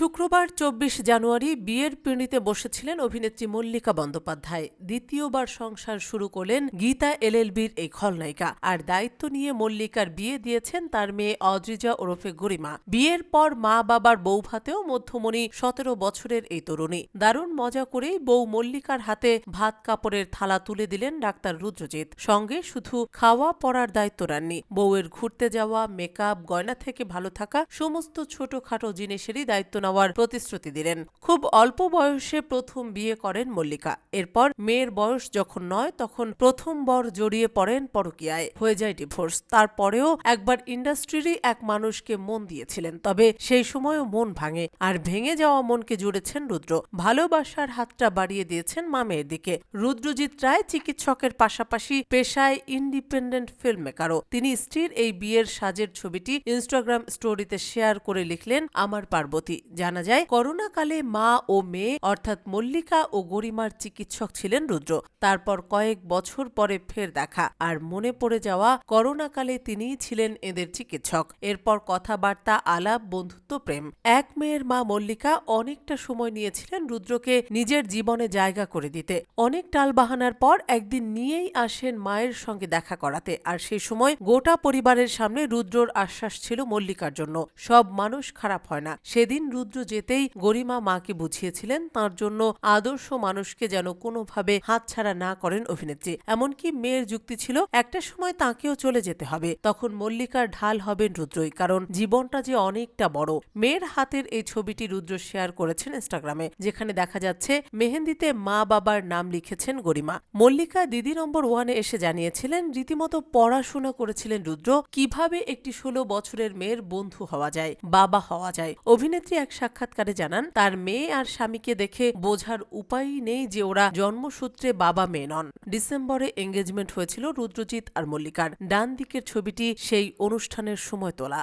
শুক্রবার চব্বিশ জানুয়ারি বিয়ের পিঁড়িতে বসেছিলেন অভিনেত্রী মল্লিকা বন্দ্যোপাধ্যায়। দ্বিতীয়বার সংসার শুরু করলেন গীতা এলএলবির এই খলনায়িকা। আর দায়িত্ব নিয়ে মল্লিকার বিয়ে দিয়েছেন তার মেয়ে অদ্রিজা ওরফে গরিমা। বিয়ের পর মা বাবার বউ ভাতেও মধ্যমণি সতেরো বছরের এই তরুণী। দারুণ মজা করেই বউ মল্লিকার হাতে ভাত কাপড়ের থালা তুলে দিলেন ডাক্তার রুদ্রজিৎ। সঙ্গে শুধু খাওয়া পড়ার দায়িত্ব নেননি বউয়ের ঘুরতে যাওয়া, মেকআপ, গয়না থেকে ভালো থাকা, সমস্ত ছোটখাটো জিনিসেরই দায়িত্ব নেওয়ার প্রতিশ্রুতি দিলেন। খুব অল্প বয়সে প্রথম বিয়ে করেন মল্লিকা। এরপর মেয়ের বয়স যখন নয়, তখন প্রথম বর জড়িয়ে পড়েন পরকীয়ায়। হয়ে যায় ডিভোর্স। তারপরেও একবার ইন্ডাস্ট্রিরই এক মানুষকে মন দিয়েছিলেন, তবে সেই সময়ও মন ভাঙে আর ভেঙে যাওয়া মনকে জুড়েছেন রুদ্র। ভালোবাসার হাতটা বাড়িয়ে দিয়েছেন মা মেয়ের দিকে রুদ্রজিৎ রায় চিকিৎসকের পাশাপাশি পেশায় ইন্ডিপেন্ডেন্ট ফিল্ম মেকারও তিনি স্ত্রীর এই বিয়ের সাজের ছবিটি ইনস্টাগ্রাম স্টোরিতে শেয়ার করে লিখলেন, আমার পার্বতী। জানা যায়, করোনাকালে মা ও মেয়ে, অর্থাৎ মল্লিকা ও গরিমার চিকিৎসক ছিলেন রুদ্র। তারপর কয়েক বছর পরে ফের দেখা। আর মনে পড়ে যাওয়া, করোনাকালে তিনিই ছিলেন এদের চিকিৎসক। এরপর কথাবার্তা, আলাপ, বন্ধুত্ব, প্রেম। এক মেয়ের মা মল্লিকা অনেকটা সময় নিয়েছিলেন রুদ্রকে নিজের জীবনে জায়গা করে দিতে। অনেক টালবাহানার পর একদিন নিয়েই আসেন মায়ের সঙ্গে দেখা করাতে। আর সেই সময় গোটা পরিবারের সামনে রুদ্রর আশ্বাস ছিল মল্লিকার জন্য। সব মানুষ খারাপ হয় না। সেদিন রুদ্র যেতেই গরিমা মাকে বুঝিয়েছিলেন, তার জন্য আদর্শ মানুষকে যেন কোনোভাবে হাতছাড়া না করেন অভিনেত্রী। এমনকি মেয়ের যুক্তি ছিল, একটা সময় তাকেও চলে যেতে হবে। তখন মল্লিকার ঢাল হবেন রুদ্রই, কারণ জীবনটা যে অনেকটা বড়। মেয়ের হাতের এই ছবিটি রুদ্র শেয়ার করেছেন ইনস্টাগ্রামে যেখানে দেখা যাচ্ছে মেহেন্দিতে মা বাবার নাম লিখেছেন গরিমা। মল্লিকা দিদি নম্বর ওয়ানে এসে জানিয়েছিলেন, রীতিমতো পড়াশোনা করেছিলেন রুদ্র, কীভাবে একটি ষোলো বছরের মেয়ের বন্ধু হওয়া যায়, বাবা হওয়া যায়। অভিনেত্রী এক সাক্ষাৎকারে জানান, তার মেয়ে আর স্বামীকে দেখে বোঝার উপায়ই নেই যে ওরা জন্মসূত্রে বাবা মেয়ে নন। ডিসেম্বরে এঙ্গেজমেন্ট হয়েছিল রুদ্রজিৎ আর মল্লিকার। ডান দিকের ছবিটি সেই অনুষ্ঠানের সময় তোলা।